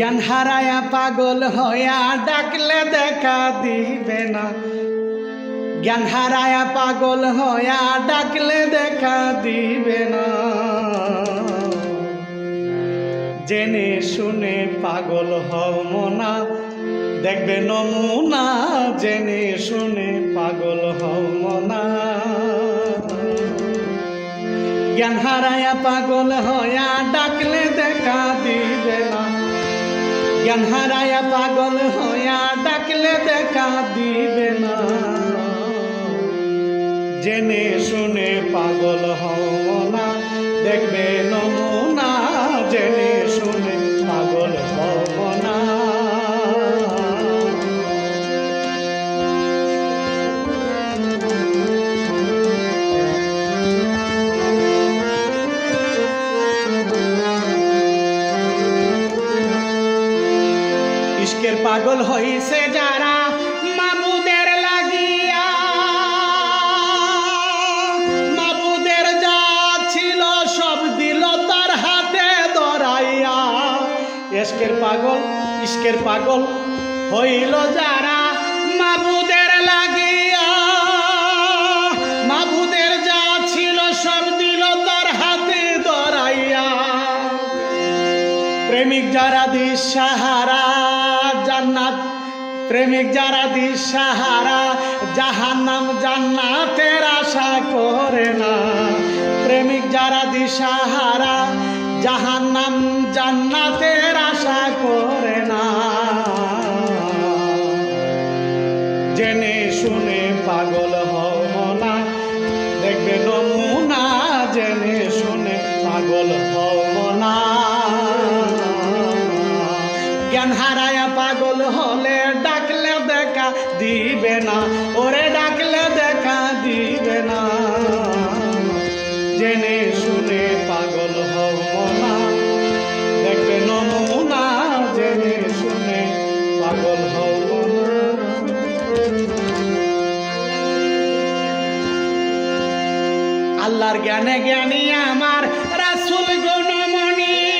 জ্ঞান হারায়া পাগল হইয়া ডাকলে দেখা দিবে না। জ্ঞান হারায়া পাগল হইয়া ডাকলে দেখা দিবে না। জেনে শুনে পাগল হও মনা, দেখবে নমুনা। জেনে শুনে পাগল হও মনা। জ্ঞান হারায়া পাগল হইয়া ডাকলে দেখা দিবে না। জ্ঞান পাগল হইয়া ডাকলে দেখা দিবে না। জেনে শুনে পাগল হও না, দেখবে নমুনা, জেনে শুনে পাগল হইছে যারা মাবুদের লাগিয়া। মাবুদের যা ছিল সব হাতে ইশকের পাগল ইশকের পাগল হইল যারা মাবুদের লাগিয়া। মাবুদের যা ছিল সব দিল তার হাতে ধরাইয়া। প্রেমিক যারা দিশাহারা জান্নাত। প্রেমিক যারা দিশাহারা জাহান্নাম জান্নাতের আশা করে না। প্রেমিক যারা দিশাহারা জাহান্নাম জান্নাতের হলে ডাকলে দেখা দিবে না, ওরে ডাকলে দেখা দিবে না। জেনে শুনে পাগল হও না দেখবে নমুনা, জেনে শুনে পাগল হও আল্লাহর জ্ঞানে জ্ঞানী আমার, রাসুল গুণমণি।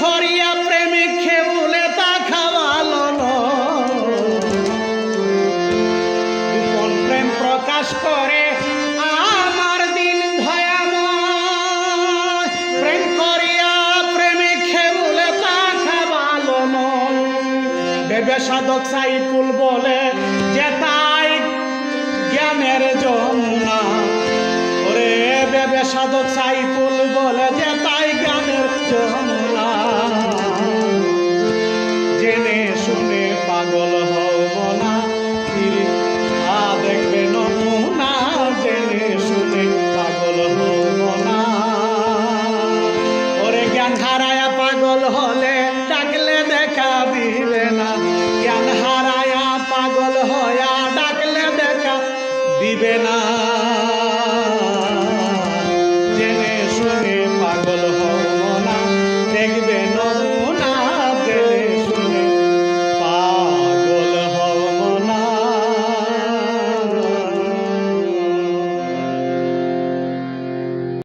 খরিয়া প্রেমিক খেবুলে তা খাওয়ালো গোপন প্রেম প্রকাশ করে আমার দিন ধয়াময় প্রেম করিয়া প্রেমিক খেবুলে তা খাওয়ালো বেবে সাধক সাইফুল বলে যে তাই জ্ঞানের যমুনা। ওরে বেবে সাধক সাইফুল বলে যে তাই জ্ঞানের যমুনা। পাগল হলে ডাকলে দেখা দিলে না। জ্ঞান হারায়া পাগল হয়া ডাকলে দেখা দিবে না।